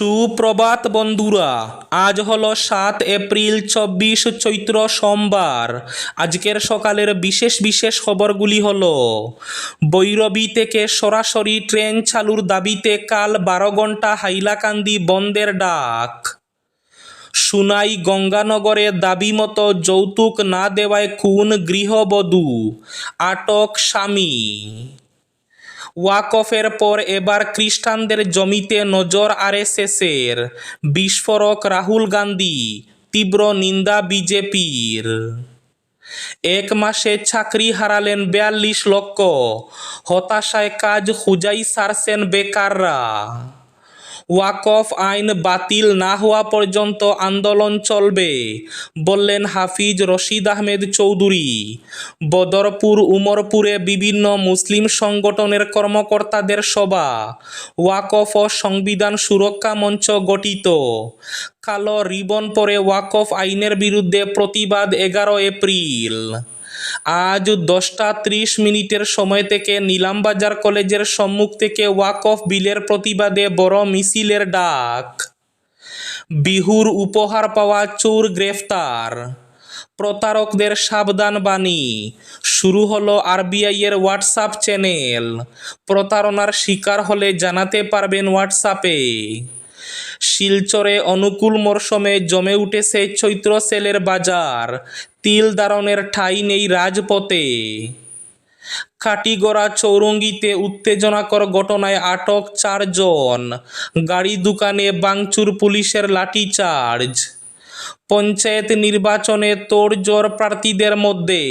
সুপ্রভাত বন্ধুরা, আজ হলো সাত এপ্রিল চব্বিশ চৈত্র সোমবার। আজকের সকালের বিশেষ বিশেষ খবরগুলি হল, বৈরবী থেকে সরাসরি ট্রেন চালুর দাবিতে কাল বারো ঘণ্টা হাইলাকান্দি বন্ধের ডাক। সুনাই গঙ্গানগরে দাবি মতো যৌতুক না দেওয়ায় খুন গৃহবধূ, আটক স্বামী। ওয়াকফের পর এবার খ্রিস্টানদের জমিতে নজর আরএসএসের বিস্ফোরক রাহুল গান্ধী, তীব্র নিন্দা বিজেপির। এক মাসে চাকরি হারালেন বিয়াল্লিশ লক্ষ। হতাশায় কাজ খুঁজাই সারছেন বেকাররা। ওয়াকফ আইন বাতিল না হওয়া পর্যন্ত আন্দোলন চলবে, বললেন হাফিজ রশিদ আহমেদ চৌধুরী। বদরপুর, উমরপুরে বিভিন্ন মুসলিম সংগঠনের কর্মকর্তাদের সভা, ওয়াকফ ও সংবিধান সুরক্ষা মঞ্চ গঠিত। কালো রিবন পরে ওয়াকফ আইনের বিরুদ্ধে প্রতিবাদ এগারো এপ্রিল। আজ দশটা ত্রিশ মিনিটের সময় থেকে নিলামবাজার কলেজের সম্মুখ থেকে ওয়াকফ বিলের প্রতিবাদে বড় মিছিলের ডাক। বিহুর উপহার পাওয়া চোর গ্রেফতার। প্রতারকদের সাবধান বাণী। শুরু হলো এর হোয়াটসঅ্যাপ চ্যানেল। প্রতারণার শিকার হলে জানাতে পারবেন হোয়াটসঅ্যাপে। শিলচরে অনুকূল মরশুমে জমে উঠেছে চৈত্র সেলের বাজার। তিল দারণের ঠাঁই নেই রাজপথে। খাটিগড়া চৌরঙ্গিতে উত্তেজনাকর ঘটনায় আটক চারজন। গাড়ি দোকানে বাংচুর পুলিশের লাঠিচার্জ। পঞ্চায়েত নির্বাচনে তোড়জোড় প্রার্থীদের মধ্যে।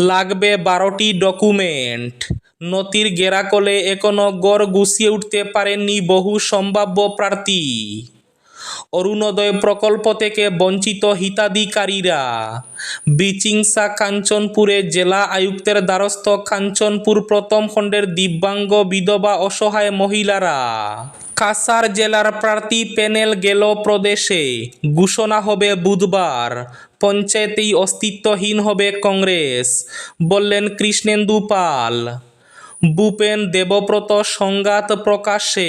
লাগবে বারোটি ডকুমেন্ট। নতির গেরাকলে এখনও গড় গুছিয়ে উঠতে পারেননি বহু সম্ভাব্য প্রার্থী। অরুণোদয় প্রকল্প থেকে বঞ্চিত হিতাধিকারীরা, বিচিংসা কাঞ্চনপুরে জেলা আয়ুক্তের দ্বারস্থ কাঞ্চনপুর প্রথম খণ্ডের দিব্যাঙ্গ বিধবা অসহায় মহিলারা। কাসার জেলার প্রার্থী প্যানেল গেল প্রদেশে, ঘোষণা হবে বুধবার, পঞ্চায়েতেই অস্তিত্বহীন হবে কংগ্রেস, বললেন কৃষ্ণেন্দু পাল। ভূপেন দেবব্রত সংঘাত প্রকাশ্যে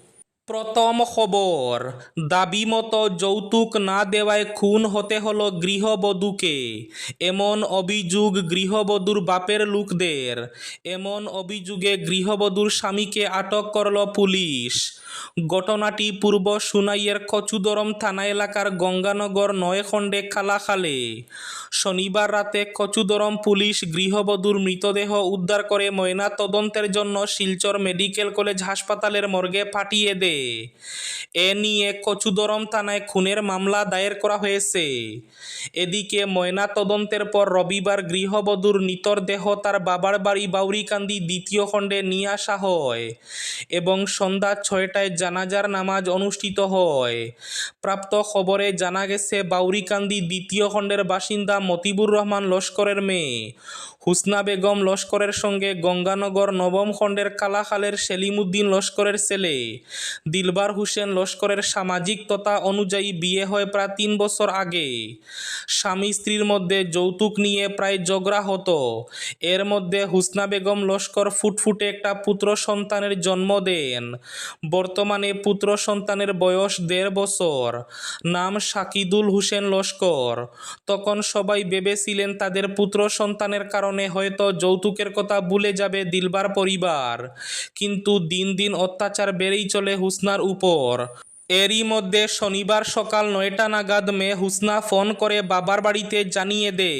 প্রথম খবর, দাবি মতো যৌতুক না দেওয়ায় খুন হতে হলো গৃহবধূকে। এমন অভিযোগ গৃহবধূর বাপের লোকদের। এমন অভিযোগে গৃহবধূর স্বামীকে আটক করল পুলিশ। ঘটনাটি পূর্ব সুনাইয়ের কচুদরম থানা এলাকার গঙ্গানগর নয়খণ্ডে খালাখালে। শনিবার রাতে কচুদরম পুলিশ গৃহবধূর মৃতদেহ উদ্ধার করে ময়না তদন্তের জন্য শিলচর মেডিকেল কলেজ হাসপাতালের মর্গে পাঠিয়ে দেয়। এ নিয়ে কচুদরম থানায় খুনের মামলা দায়ের করা হয়েছে। এদিকে ময়না তদন্তের পর রবিবার গৃহবধূর নিতর দেহ তার বাবার বাড়ি বাউরিকান্দি দ্বিতীয় খণ্ডে নিয়ে আসা হয় এবং সন্ধ্যা ছয়টায় জানাজার নামাজ অনুষ্ঠিত হয়। প্রাপ্ত খবরে জানা গেছে, বাউরিকান্দি দ্বিতীয় খণ্ডের বাসিন্দা মতিবুর রহমান লস্করের মেয়ে। হুসনা বেগম লস্করের সঙ্গে গঙ্গানগর নবম খণ্ডের কালাখালের সেলিমুদ্দিন লস্করের ছেলে। দিলবার হোসেন লস্করের সামাজিক তথা অনুযায়ী বিয়ে হয় প্রায় তিন বছর আগে। স্বামী স্ত্রীর মধ্যে যৌতুক নিয়ে প্রায় ঝগড়া হতো। এর মধ্যে হুসনা বেগম লস্কর ফুটফুটে একটা পুত্র সন্তানের জন্ম দেন। বর্তমানে পুত্র সন্তানের বয়স দেড় বছর। নাম শাকিদুল হোসেন লস্কর। তখন সবাই ভেবেছিলেন তাদের পুত্র সন্তানের কারণে হয়তো যৌতুকের কথা ভুলে যাবে দিলবার পরিবার। কিন্তু দিন দিন অত্যাচার বেড়েই চলে হুসনার উপর। এরই মধ্যে শনিবার সকাল নয়টা নাগাদ মেয়ে হুসনা ফোন করে বাবার বাড়িতে জানিয়ে দে।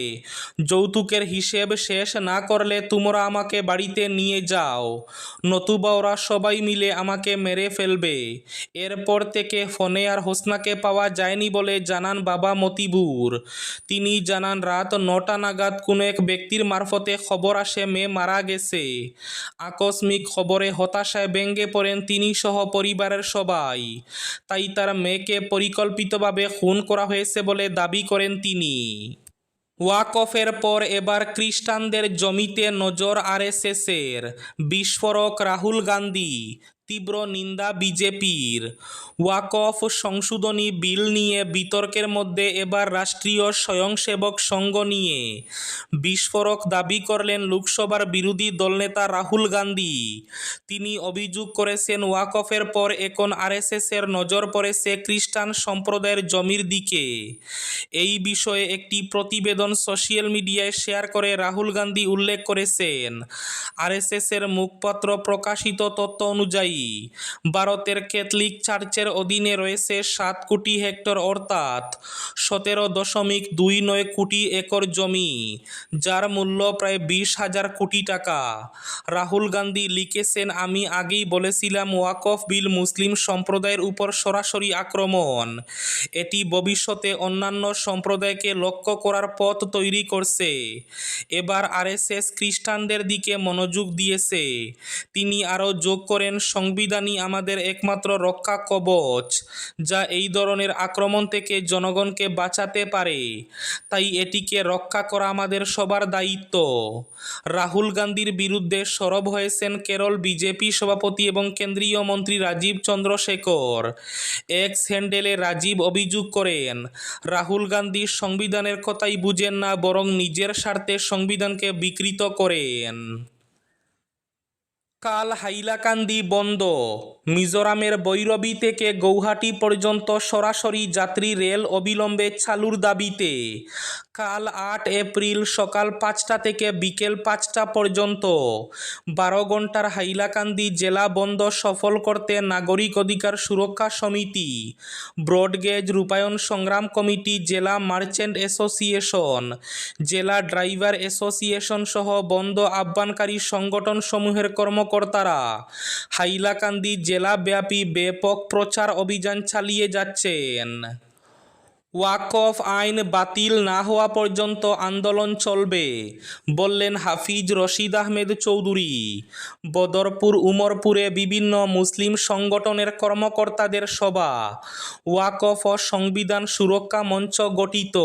যৌতুকের হিসেব শেষ না করলে তোমরা আমাকে বাড়িতে নিয়ে যাও। নতুবা ওরা সবাই মিলে আমাকে মেরে ফেলবে। এরপর থেকে ফোনে আর হোসনাকে পাওয়া যায়নি বলে জানান বাবা মতিবুর। তিনি জানান, রাত নটা নাগাদ কোনো এক ব্যক্তির মারফতে খবর আসে মেয়ে মারা গেছে। আকস্মিক খবরে হতাশায় ব্যঙ্গে পড়েন তিনি সহ পরিবারের সবাই। তাই তার মেয়েকে পরিকল্পিতভাবে খুন করা হয়েছে বলে দাবি করেন তিনি। ওয়াকফের পর এবার খ্রিস্টানদের জমিতে নজর আরএসএসের বিস্ফোরক রাহুল গান্ধী তীব্র নিন্দা বিজেপির। ওয়াকফ সংশোধনী বিল নিয়ে বিতর্কের মধ্যে এবার রাষ্ট্রীয় স্বয়ংসেবক সংঘ নিয়ে। বিস্ফোরক দাবি করলেন লোকসভার বিরোধী দলনেতা রাহুল গান্ধী। তিনি অভিযোগ করেছেন ওয়াকফের পর এখন আরএসএসের নজর পড়েছে খ্রিস্টান সম্প্রদায়ের জমির দিকে। এই বিষয়ে একটি প্রতিবেদন সোশ্যাল মিডিয়ায় শেয়ার করে রাহুল গান্ধী উল্লেখ করেছেন, আরএসএসের মুখপত্র প্রকাশিত তথ্য অনুযায়ী। ভারতের ক্যাথলিক চার্চের অধীনে রয়েছে সাত কোটি হেক্টর অর্থাৎ সতেরো দশমিক দুই নয় কোটি একর জমি, যার মূল্য প্রায় বিশ হাজার কোটি টাকা। রাহুল গান্ধী লিখেছেন, আমি আগেই বলেছিলাম ওয়াকফ বিল মুসলিম সম্প্রদায়ের উপর সরাসরি আক্রমণ। এটি ভবিষ্যতে অন্যান্য সম্প্রদায়কে লক্ষ্য করার পথ তৈরি করছে। এবার আরএসএস খ্রিস্টানদের দিকে মনোযোগ দিয়েছে। তিনি আরও যোগ করেন সংবিধানই আমাদের একমাত্র রক্ষা কবচ, যা এই ধরনের আক্রমণ থেকে জনগণকে বাঁচাতে পারে। তাই এটিকে রক্ষা করা আমাদের সবার দায়িত্ব। রাহুল গান্ধীর বিরুদ্ধে সরব হয়েছেন কেরল বিজেপি সভাপতি এবং কেন্দ্রীয় মন্ত্রী রাজীব চন্দ্রশেখর। এক্স হ্যান্ডেলে রাজীব অভিযোগ করেন, রাহুল গান্ধী সংবিধানের কথাই বুঝেন না, বরং নিজের স্বার্থে সংবিধানকে বিকৃত করেন। কাল হাইলাকান্দি বন্ধ। মিজোরামের বৈরবী থেকে গৌহাটি পর্যন্ত সরাসরি যাত্রী রেল অবিলম্বে চালুর দাবিতে। কাল আট এপ্রিল সকাল পাঁচটা থেকে বিকেল পাঁচটা পর্যন্ত। বারো ঘণ্টার হাইলাকান্দি জেলা বন্ধ সফল করতে নাগরিক অধিকার সুরক্ষা সমিতি, ব্রডগেজ রূপায়ণ সংগ্রাম কমিটি, জেলা মার্চেন্ট অ্যাসোসিয়েশন, জেলা ড্রাইভার অ্যাসোসিয়েশন সহ বন্ধ আহ্বানকারী সংগঠনসমূহের কর্মকর্তারা হাইলাকান্দি জেলাব্যাপী ব্যাপক প্রচার অভিযান চালিয়ে যাচ্ছেন। ওয়াকফ আইন বাতিল না হওয়া পর্যন্ত আন্দোলন চলবে, বললেন হাফিজ রশিদ আহমেদ চৌধুরী। বদরপুর, উমরপুরে বিভিন্ন মুসলিম সংগঠনের কর্মকর্তাদের সভা, ওয়াকফ ও সংবিধান সুরক্ষা মঞ্চ গঠিত।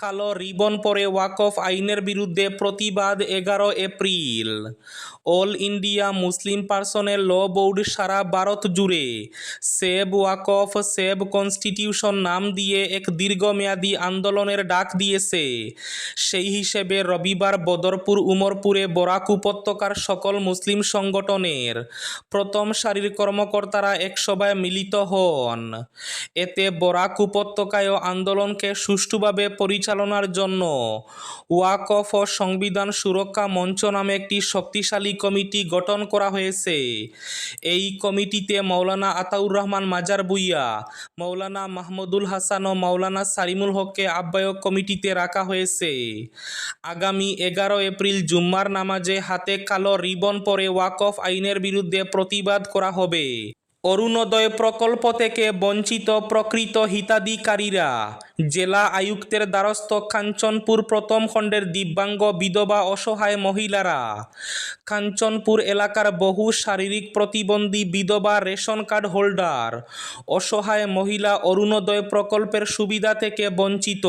কালো রিবন পরে ওয়াকফ আইনের বিরুদ্ধে প্রতিবাদ এগারো এপ্রিল। অল ইন্ডিয়া মুসলিম পার্সনের ল বোর্ড সারা ভারত জুড়ে, সেভ ওয়াকফ, সেভ কনস্টিটিউশন নাম দিয়ে এক দীর্ঘমেয়াদী আন্দোলনের ডাক দিয়েছে। সেই হিসেবে রবিবার বদরপুর, উমরপুরে বরাক উপত্যকার সকল মুসলিম সংগঠনের প্রথম সারির কর্মকর্তারা এক সভায় মিলিত হন। এতে বরাক উপত্যকায় আন্দোলনকে সুষ্ঠুভাবে পরিচালনার জন্য ওয়াকফ ও সংবিধান সুরক্ষা মঞ্চ নামে একটি শক্তিশালী কমিটি গঠন করা হয়েছে। এই কমিটিতে মৌলানা আতাউর রহমান মাজার বুইয়া, মৌলানা মাহমুদুল হাসান ও মাওলানা সারিমুল হককে আহ্বায়ক কমিটিতে রাখা হয়েছে। আগামী এগারো এপ্রিল জুম্মার নামাজে হাতে কালো রিবন পরে ওয়াকফ আইনের বিরুদ্ধে প্রতিবাদ করা হবে। অরুণোদয় প্রকল্প থেকে বঞ্চিত প্রকৃত হিতাধিকারীরা জেলা আয়ুক্তের দ্বারস্থ কাঞ্চনপুর প্রথম খণ্ডের দিব্যাঙ্গ বিধবা অসহায় মহিলারা। কাঞ্চনপুর এলাকার বহু শারীরিক প্রতিবন্ধী বিধবা রেশন কার্ড হোল্ডার, অসহায় মহিলা অরুণোদয় প্রকল্পের সুবিধা থেকে বঞ্চিত।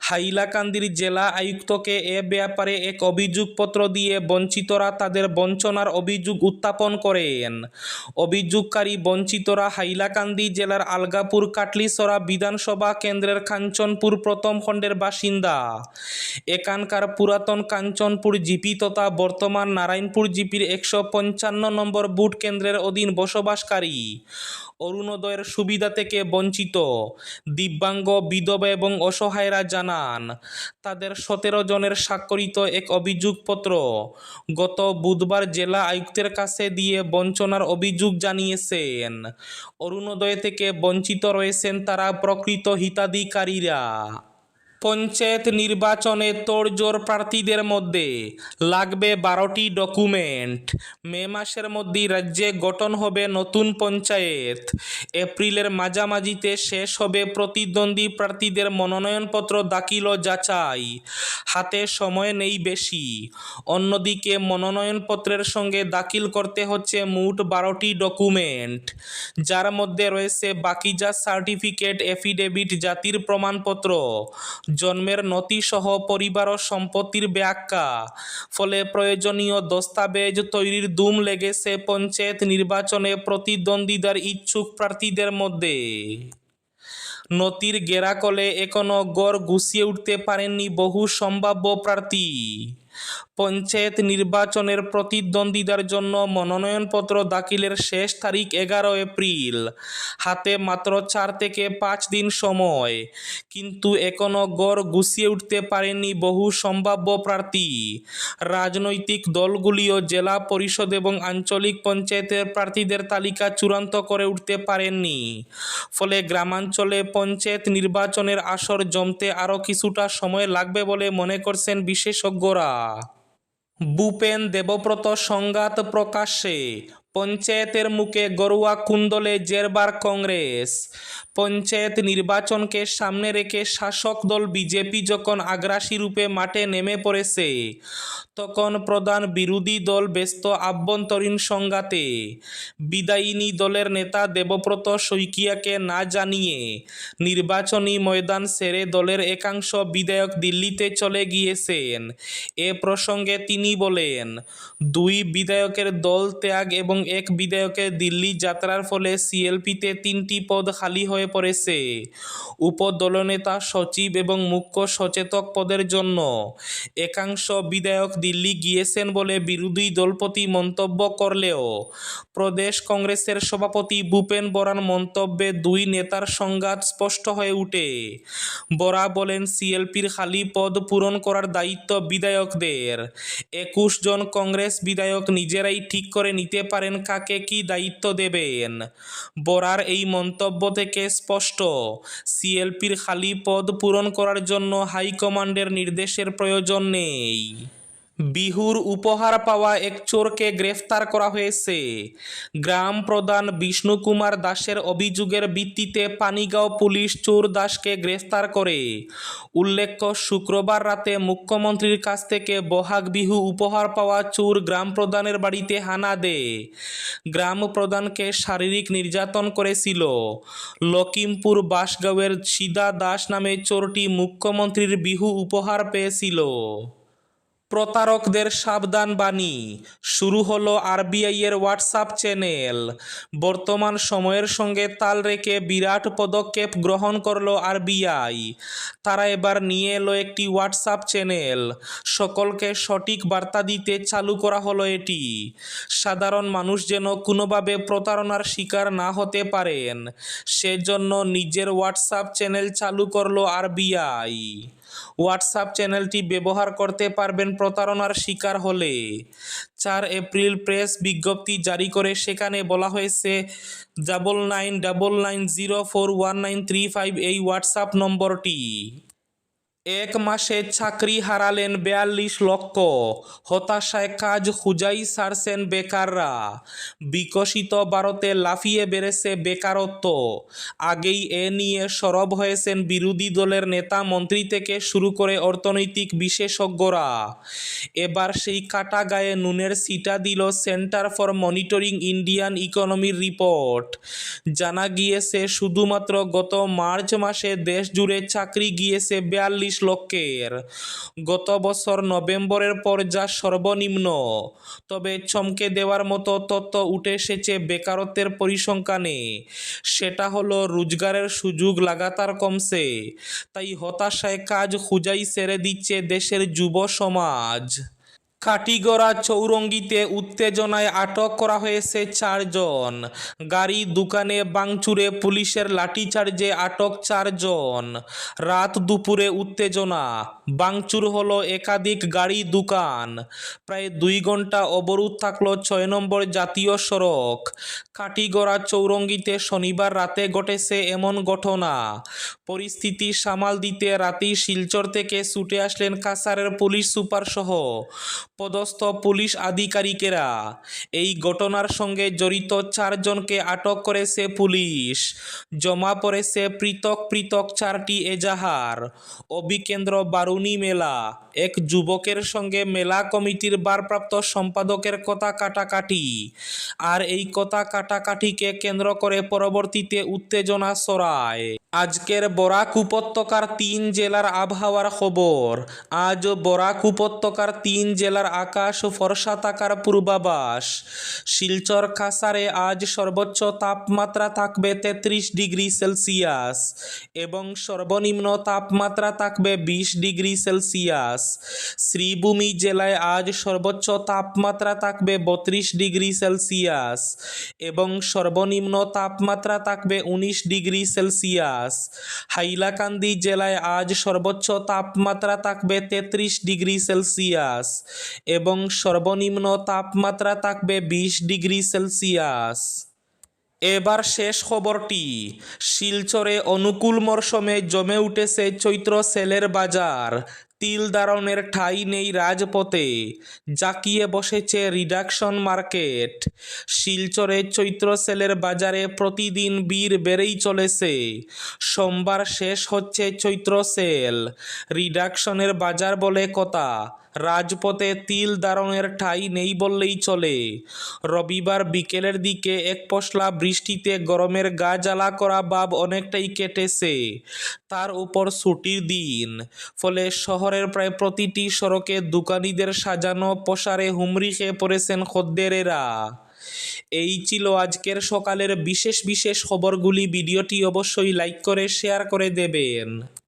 হাইলাকান্দির জেলা আয়ুক্তকে এ ব্যাপারে এক অভিযোগপত্র দিয়ে বঞ্চিতরা তাদের বঞ্চনার অভিযোগ উত্থাপন করেন। অভিযোগকারী বঞ্চিতরা হাইলাকান্দি জেলার আলগাপুর কাটলিসরা বিধানসভা কেন্দ্রের কাঞ্চনপুর প্রথম খণ্ডের বাসিন্দা। এখানকার পুরাতন কাঞ্চনপুর জিপি তথা বর্তমান নারায়ণপুর জিপির একশো পঞ্চান্ন নম্বর বুট কেন্দ্রের অধীন বসবাসকারী। অরুণোদয়ের সুবিধা থেকে বঞ্চিত। দিব্যাঙ্গ, বিধবা এবং অসহায়রা জানান, তাদের সতেরো জনের স্বাক্ষরিত এক অভিযোগপত্র গত বুধবার জেলা আয়ুক্তের কাছে দিয়ে বঞ্চনার অভিযোগ জানিয়েছেন। অরুণোদয় থেকে বঞ্চিত রয়েছেন তারা প্রকৃত হিতাধিকারীরা। পঞ্চায়েত নির্বাচনে তোড়জোড় প্রার্থীদের মধ্যে লাগবে বারোটি ডকুমেন্ট। মে মাসের মধ্যেই রাজ্যে গঠন হবে নতুন পঞ্চায়েত। এপ্রিলের মাঝামাঝিতে শেষ হবে প্রতিদ্বন্দ্বী প্রার্থীদের মনোনয়নপত্র দাখিল যাচাই। হাতে সময় নেই বেশি। অন্যদিকে মনোনয়নপত্রের সঙ্গে দাখিল করতে হচ্ছে মোট বারোটি ডকুমেন্ট। যার মধ্যে রয়েছে বাকিজা সার্টিফিকেট, এফিডেভিট, জাতির প্রমাণপত্র জন্মের নথিসহ পরিবার ও সম্পত্তির ব্যাখ্যা। ফলে প্রয়োজনীয় দস্তাবেজ তৈরির দুম লেগেছে পঞ্চায়েত নির্বাচনে প্রতিদ্বন্দ্বিতার ইচ্ছুক প্রার্থীদের মধ্যে। নতির গেরাকলে এখনও গড় গুছিয়ে উঠতে পারেননি বহু সম্ভাব্য প্রার্থী। পঞ্চায়েত নির্বাচনের প্রতিদ্বন্দ্বিতার জন্য মনোনয়নপত্র দাখিলের শেষ তারিখ এগারো এপ্রিল। হাতে মাত্র চার থেকে পাঁচ দিন সময়। কিন্তু এখনও গড় গুছিয়ে উঠতে পারেনি বহু সম্ভাব্য প্রার্থী। রাজনৈতিক দলগুলিও জেলা পরিষদ এবং আঞ্চলিক পঞ্চায়েতের প্রার্থীদের তালিকা চূড়ান্ত করে উঠতে পারেননি। ফলে গ্রামাঞ্চলে পঞ্চায়েত নির্বাচনের আসর জমতে আরও কিছুটা সময় লাগবে বলে মনে করছেন বিশেষজ্ঞরা। ভূপেন দেবব্রত সংঘাত প্রকাশ্যে পঞ্চায়েতের মুখে গরুয়া কুন্দলে জেরবার কংগ্রেস। পঞ্চায়েত নির্বাচনকে সামনে রেখে শাসক দল বিজেপি যখন আগ্রাসী রূপে মাঠে নেমে পড়েছে তখন প্রধান বিরোধী দল ব্যস্ত আভ্যন্তরীণ সংঘাতে। বিদায়িনী দলের নেতা দেবব্রত শইকিয়াকে না জানিয়ে নির্বাচনী ময়দান সেরে দলের একাংশ বিধায়ক দিল্লিতে চলে গিয়েছেন। এ প্রসঙ্গে তিনি বলেন, দুই বিধায়কের দল ত্যাগ এবং এক বিধায়কের দিল্লি যাত্রার ফলে সিএলপিতে তিনটি পদ খালি হয়ে পড়েছে। উপদলনেতা সচিব এবং মুখ্য সচেতক পদের জন্য একাংশ বিধায়ক দিল্লি গিয়েছেন বলে বিরোধী দলপতি মন্তব্য করলেও প্রদেশ কংগ্রেসের সভাপতি ভূপেন বরার মন্তব্যে দুই নেতার সংঘাত স্পষ্ট হয়ে উঠে। বরা বলেন, সিএলপির খালি পদ পূরণ করার দায়িত্ব বিধায়কদের। একুশ জন কংগ্রেস বিধায়ক নিজেরাই ঠিক করে নিতে পারেন কাকে কি দায়িত্ব দেবেন। বরার এই মন্তব্য থেকে স্পষ্ট, সিএলপির খালি পদ পূরণ করার জন্য হাইকমান্ডের নির্দেশের প্রয়োজন নেই। বিহুর উপহার পাওয়া এক চোরকে গ্রেফতার করা হয়েছে। গ্রাম প্রধান বিষ্ণু কুমার দাসের অভিযোগের ভিত্তিতে পানিগাঁও পুলিশ চোর দাসকে গ্রেফতার করে। উল্লেখ্য, শুক্রবার রাতে মুখ্যমন্ত্রীর কাছ থেকে বহাগ বিহু উপহার পাওয়া চোর গ্রাম প্রধানের বাড়িতে হানা দেয়। গ্রাম প্রধানকে শারীরিক নির্যাতন করেছিল। লকিমপুর বাসগাঁওয়ের সিদা দাস নামে চোরটি মুখ্যমন্ত্রীর বিহু উপহার পেয়েছিল। প্রতারকদের সাবধান বাণী। শুরু হলো আরবিআই এর হোয়াটসঅ্যাপ চ্যানেল। বর্তমান সময়ের সঙ্গে তাল রেখে বিরাট পদক্ষেপ গ্রহণ করল আরবিআই। তারা এবার নিয়ে এলো একটি হোয়াটসঅ্যাপ চ্যানেল। সকলকে সঠিক বার্তা দিতে চালু করা হলো এটি। সাধারণ মানুষ যেন কোনোভাবে প্রতারণার শিকার না হতে পারেন, সেজন্য নিজের হোয়াটসঅ্যাপ চ্যানেল চালু করল আরবিআই। হোয়াটসঅ্যাপ চ্যানেলটি ব্যবহার করতে পারবেন প্রতারণার শিকার হলে। চার এপ্রিল প্রেস বিজ্ঞপ্তি জারি করে সেখানে বলা হয়েছে double nine double nine zero four one nine three five এই হোয়াটসঅ্যাপ নম্বরটি। এক মাসে চাকরি হারালেন বেয়াল্লিশ লক্ষ। হতাশায় কাজ খুঁজাই সারছেন বেকাররা। বিকশিত ভারতে লাফিয়ে বেড়েছে বেকারত্ব। আগেই এ নিয়ে সরব হয়েছেন বিরোধী দলের নেতা, মন্ত্রী থেকে শুরু করে অর্থনৈতিক বিশেষজ্ঞরা। এবার সেই কাটা গায়ে নুনের সিটা দিল সেন্টার ফর মনিটরিং ইন্ডিয়ান ইকোনমির রিপোর্ট। জানা গিয়েছে, শুধুমাত্র গত মার্চ মাসে দেশ জুড়ে চাকরি গিয়েছে বিয়াল্লিশ লক্ষের গত বছর নভেম্বরের পর যা সর্বনিম্ন, তবে চমকে দেওয়ার মতো তথ্য উঠে এসেছে বেকারত্বের পরিসংখ্যানে। সেটা হলো, রোজগারের সুযোগ লাগাতার কমছে। তাই হতাশায় কাজ খুঁজাই সেরে দিচ্ছে দেশের যুব সমাজ। কাটিগড়া চৌরঙ্গিতে উত্তেজনায় আটক করা হয়েছে চারজন। গাড়ি দোকানে বাংচুরে পুলিশের লাঠিচার্জে আটক চারজন। রাত দুপুরে উত্তেজনা বাংচুর হলো একাধিক গাড়ি দোকান। প্রায় দুই ঘণ্টা অবরোধ থাকল ছয় নম্বর জাতীয় সড়ক। কাটিগড়া চৌরঙ্গিতে শনিবার রাতে ঘটেছে এমন ঘটনা। পরিস্থিতি সামাল দিতে রাতেই শিলচর থেকে ছুটে আসলেন কাসারের পুলিশ সুপার সহ পদস্থ পুলিশ আধিকারিকেরা। এই ঘটনার সঙ্গে জড়িত চারজনকে আটক করেছে পুলিশ। জমা পড়েছে পৃথক পৃথক চারটি এজাহার। অবিকেন্দ্র বারুণী মেলা। এক যুবকের সঙ্গে মেলা কমিটির ভারপ্রাপ্ত সম্পাদকের কথা কাটাকাটি। আর এই কথা কাটাকাটিকে কেন্দ্র করে পরবর্তীতে উত্তেজনা ছড়ায়। আজকের বরাক উপত্যকার তিন জেলার আবহাওয়ার খবর। আজ বরাক উপত্যকার তিন জেলার আকাশ ফর্সা থাকার পূর্বাভাস। শিলচর কাসারে আজ সর্বোচ্চ তাপমাত্রা থাকবে তেত্রিশ ডিগ্রি সেলসিয়াস এবং সর্বনিম্ন তাপমাত্রা থাকবে বিশ ডিগ্রি সেলসিয়াস। শ্রীভূমি জেলায় আজ সর্বোচ্চ তাপমাত্রা থাকবে বত্রিশ ডিগ্রি সেলসিয়াস এবং সর্বনিম্ন তাপমাত্রা থাকবে উনিশ ডিগ্রি সেলসিয়াস। হাইলাকান্দি জেলায় আজ সর্বোচ্চ তাপমাত্রা থাকবে তেত্রিশ ডিগ্রি সেলসিয়াস এবং সর্বনিম্ন তাপমাত্রা থাকবে বিশ ডিগ্রি সেলসিয়াস। এবার শেষ খবরটি, শিলচরে অনুকূল মরশুমে জমে উঠেছে চৈত্র সেলের বাজার। তিল দারণের ঠাঁই নেই রাজপথে, জাকিয়ে বসেছে রিডাকশন মার্কেট। শিলচরে চৈত্র সেলের বাজারে প্রতিদিন বীর বেড়েই চলেছে। সোমবার শেষ হচ্ছে চৈত্র সেল, রিডাকশনের বাজার বলে কথা। রাজপথে তিল দারণের ঠাঁই নেই বললেই চলে। রবিবার বিকেলের দিকে এক পশলা বৃষ্টিতে গরমের গা জ্বালা করা ভাব অনেকটাই কেটেছে। তার উপর ছুটির দিন। ফলে শহরের প্রায় প্রতিটি সড়কে দোকানিদের সাজানো পোশারে হুমড়ি খেয়ে পড়েছেন খদ্দেরেরা। এই ছিল আজকের সকালের বিশেষ বিশেষ খবরগুলি। ভিডিওটি অবশ্যই লাইক করে, শেয়ার করে দেবেন।